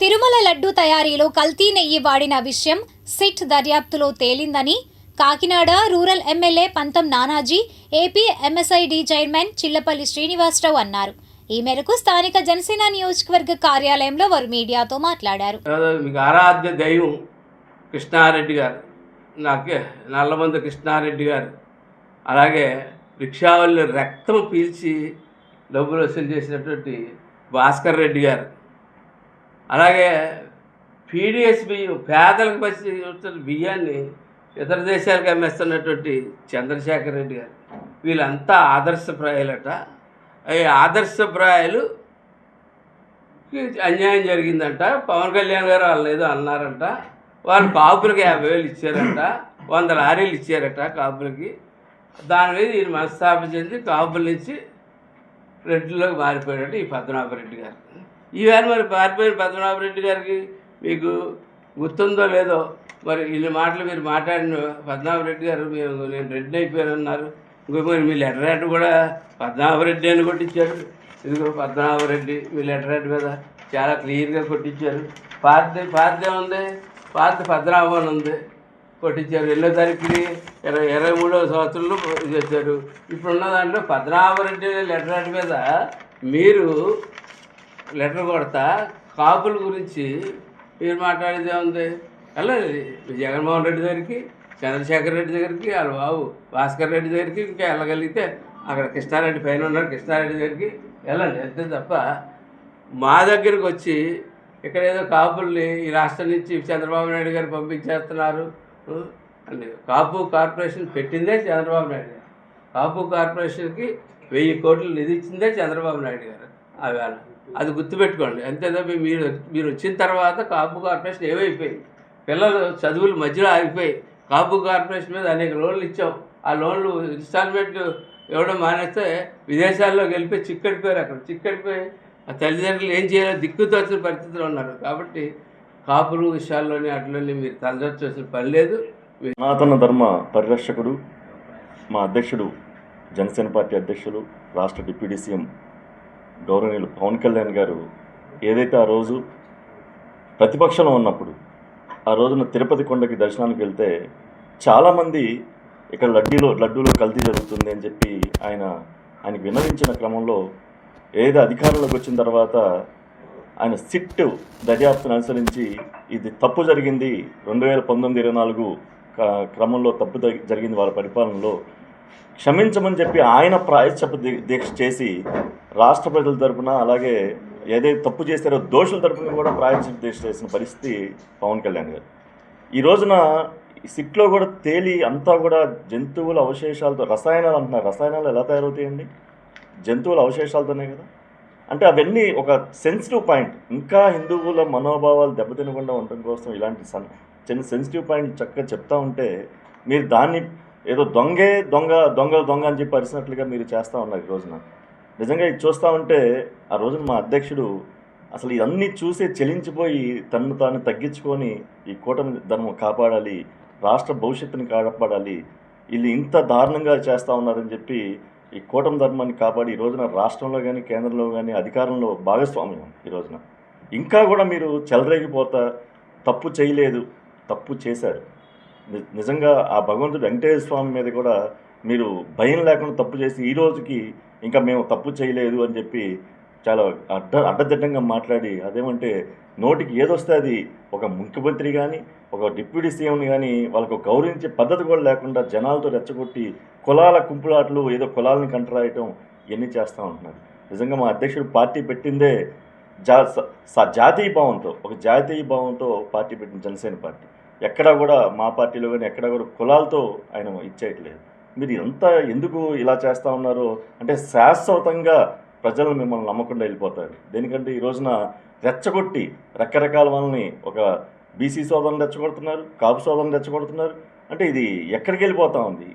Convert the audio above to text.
తిరుమల లడ్డు తయారీలో కల్తీ నెయ్యి వాడిన విషయం సిట్ దర్యాప్తులో తేలిందని Kakinada rural MLA Pantham Nanaji AP MSID chairman Chillapalli Srinivasarao అన్నారు. ఈ మేరకు స్థానిక జనసేన నియోజకవర్గ కార్యాలయంలో వారు మీడియాతో మాట్లాడారు. ఆరాధ్య దైవం కృష్ణారెడ్డి గారు నాకే నల్లమంద కృష్ణారెడ్డి గారు అలాగే రిక్షావాళ్ళు రక్తం పీల్చి డబ్బులు వసూలు చేసినటువంటి భాస్కర్ రెడ్డి గారు అలాగే పీడిఎస్ బియ్యం పేదలకు పరిస్థితి వస్తున్న బియ్యాన్ని ఇతర దేశాలకు అమ్మేస్తున్నటువంటి చంద్రశేఖర్ రెడ్డి గారు వీళ్ళంతా ఆదర్శప్రాయాలట. ఈ ఆదర్శప్రాయాలు అన్యాయం జరిగిందంట. పవన్ కళ్యాణ్ గారు వాళ్ళు ఏదో అన్నారంట. వాళ్ళు కాపులకి యాభై వేలు ఇచ్చారంట. వంద లారీలు ఇచ్చారట కాపులకి. దాని మీద ఈయన మనస్తాపం చెంది కాపుల నుంచి రెడ్డిలోకి మారిపోయాడు ఈ పద్మనాభరెడ్డి గారు. ఈవేళ మరి మారిపోయిన పద్మనాభరెడ్డి గారికి. మీకు గుర్తుందో లేదో మరి ఇన్ని మాటలు మీరు మాట్లాడిన పద్మనాభరెడ్డి గారు మేము నేను రెడ్డి అయిపోయానన్నారు. ఇంకో మరి మీ లెటర్ హెడ్ కూడా పద్మనాభరెడ్డి అని కొట్టించారు. ఇదిగో పద్మనాభరెడ్డి మీ లెటర్ హెడ్ మీద చాలా క్లియర్గా కొట్టించారు. పార్టీ పార్టీ ఉంది పార్టీ పద్మనాభం అని ఉంది. కొట్టించారు. ఎన్నో తారీఖుని ఇరవై ఇరవై మూడవ సంవత్సరంలో చేశారు. ఇప్పుడున్న దాంట్లో పద్మనాభరెడ్డి లెటర్ హెడ్ మీద మీరు లెటర్ కొడతా కాపుల గురించి మీరు మాట్లాడేది ఏముంది? వెళ్ళండి జగన్మోహన్ రెడ్డి దగ్గరికి చంద్రశేఖర్ రెడ్డి దగ్గరికి వాళ్ళ బాబు భాస్కర్ రెడ్డి దగ్గరికి ఇంకా వెళ్ళగలిగితే అక్కడ కృష్ణారెడ్డి పైన ఉన్నారు కృష్ణారెడ్డి దగ్గరికి వెళ్ళండి అంతే తప్ప మా దగ్గరికి వచ్చి ఇక్కడ ఏదో కాపుల్ని ఈ రాష్ట్రం నుంచి చంద్రబాబు నాయుడు గారు పంపించేస్తున్నారు ఉ, కాపు కార్పొరేషన్ పెట్టిందే చంద్రబాబు నాయుడు గారు. కాపు కార్పొరేషన్కి వెయ్యి కోట్లు నిధి ఇచ్చిందే చంద్రబాబు నాయుడు గారు ఆ వేళ. అది గుర్తుపెట్టుకోండి. అంతే తప్ప మీరు మీరు వచ్చిన తర్వాత కాపు కార్పొరేషన్ ఏమైపోయింది పిల్లలు చదువులు మధ్యలో ఆగిపోయి కాపు కార్పొరేషన్ మీద అనేక లోన్లు ఇచ్చాం. ఆ లోన్లు ఇన్స్టాల్మెంట్ ఇవ్వడం మానేస్తే విదేశాల్లో వెళ్ళిపోయి చిక్కడిపోయారు అక్కడ. చిక్కడిపోయి ఆ తల్లిదండ్రులు ఏం చేయాలో దిక్కుతోచిన పరిస్థితిలో ఉన్నారు. కాబట్టి కాపులు విషయాల్లోని అట్లని మీరు తలదొచ్చాల్సిన పని లేదు. సనాతన ధర్మ పరిరక్షకుడు మా అధ్యక్షుడు జనసేన పార్టీ అధ్యక్షులు రాష్ట్ర డిప్యూటీ సీఎం గౌరవనీయులు పవన్ కళ్యాణ్ గారు ఏదైతే ఆ రోజు ప్రతిపక్షంలో ఉన్నప్పుడు ఆ రోజున తిరుపతి కొండకి దర్శనానికి వెళ్తే చాలామంది ఇక్కడ లడ్డీలో లడ్డూలో కల్తీ జరుగుతుంది అని చెప్పి ఆయన ఆయనకు విన్నవించిన క్రమంలో ఏదో అధికారంలోకి వచ్చిన తర్వాత ఆయన సిట్ దర్యాప్తును అనుసరించి ఇది తప్పు జరిగింది రెండు వేల పంతొమ్మిది ఇరవై నాలుగు క- క్రమంలో తప్పు జరిగింది వాళ్ళ పరిపాలనలో క్షమించమని చెప్పి ఆయన ప్రాయశ్చప దీక్ష చేసి రాష్ట్ర ప్రజల తరపున అలాగే ఏదైతే తప్పు చేశారో దోషుల తరపున కూడా ప్రాయశ్చిత దీక్ష చేసిన పరిస్థితి పవన్ కళ్యాణ్ గారు. ఈ రోజున సిట్లో కూడా తేలి అంతా కూడా జంతువుల అవశేషాలతో రసాయనాలు అంటున్నారు. రసాయనాలు ఎలా తయారవుతాయండి? జంతువుల అవశేషాలతోనే కదా? అంటే అవన్నీ ఒక సెన్సిటివ్ పాయింట్. ఇంకా హిందువుల మనోభావాలు దెబ్బతినకుండా ఉండటం కోసం ఇలాంటి సన్ చిన్న సెన్సిటివ్ పాయింట్ చక్కగా చెప్తా ఉంటే మీరు దాన్ని ఏదో దొంగే దొంగ దొంగలు దొంగ అని చెప్పి అరిసినట్లుగా మీరు చేస్తూ ఉన్నారు ఈ రోజున. నిజంగా ఇది చూస్తూ ఉంటే ఆ రోజున మా అధ్యక్షుడు అసలు ఇవన్నీ చూసే చెలించిపోయి తన్ను తాను తగ్గించుకొని ఈ కూటమి ధర్మం కాపాడాలి రాష్ట్ర భవిష్యత్తుని కాపాడాలి వీళ్ళు ఇంత దారుణంగా చేస్తూ ఉన్నారని చెప్పి ఈ కూటమి ధర్మాన్ని కాపాడి ఈ రోజున రాష్ట్రంలో కానీ కేంద్రంలో కానీ అధికారంలో భాగస్వామ్యం ఈ రోజున. ఇంకా కూడా మీరు చెలరేగిపోతా తప్పు చేయలేదు తప్పు చేశారు. నిజంగా ఆ భగవంతుడు వెంకటేశ్వర స్వామి మీద కూడా మీరు భయం లేకుండా తప్పు చేసి ఈ రోజుకి ఇంకా మేము తప్పు చేయలేదు అని చెప్పి చాలా అడ్డ అడ్డదిడ్డంగా మాట్లాడి అదేమంటే నోటికి ఏదొస్తే అది ఒక ముఖ్యమంత్రి కానీ ఒక డిప్యూటీ సీఎంని కానీ వాళ్ళకు గౌరవించే పద్ధతి కూడా లేకుండా జనాలతో రెచ్చగొట్టి కులాల కుంపులాట్లు ఏదో కులాలని కంటరాయటం ఇవన్నీ చేస్తూ ఉంటున్నారు. నిజంగా మా అధ్యక్షుడు పార్టీ పెట్టిందే జా స- జాతీయ భావంతో ఒక జాతీయ భావంతో పార్టీ పెట్టిన జనసేన పార్టీ. ఎక్కడా కూడా మా పార్టీలో కానీ ఎక్కడా కూడా కులాలతో ఆయన ఇచ్చేయట్లేదు. మీరు ఎంత ఎందుకు ఇలా చేస్తూ ఉన్నారో అంటే శాశ్వతంగా ప్రజలు మిమ్మల్ని నమ్మకుండా వెళ్ళిపోతారు. దేనికంటే ఈ రోజున రెచ్చగొట్టి రకరకాల వాళ్ళని ఒక బీసీ సోదరుని రెచ్చగొడుతున్నారు కాపు సోదరుని రెచ్చగొడుతున్నారు. అంటే ఇది ఎక్కడికి వెళ్ళిపోతూ ఉంది?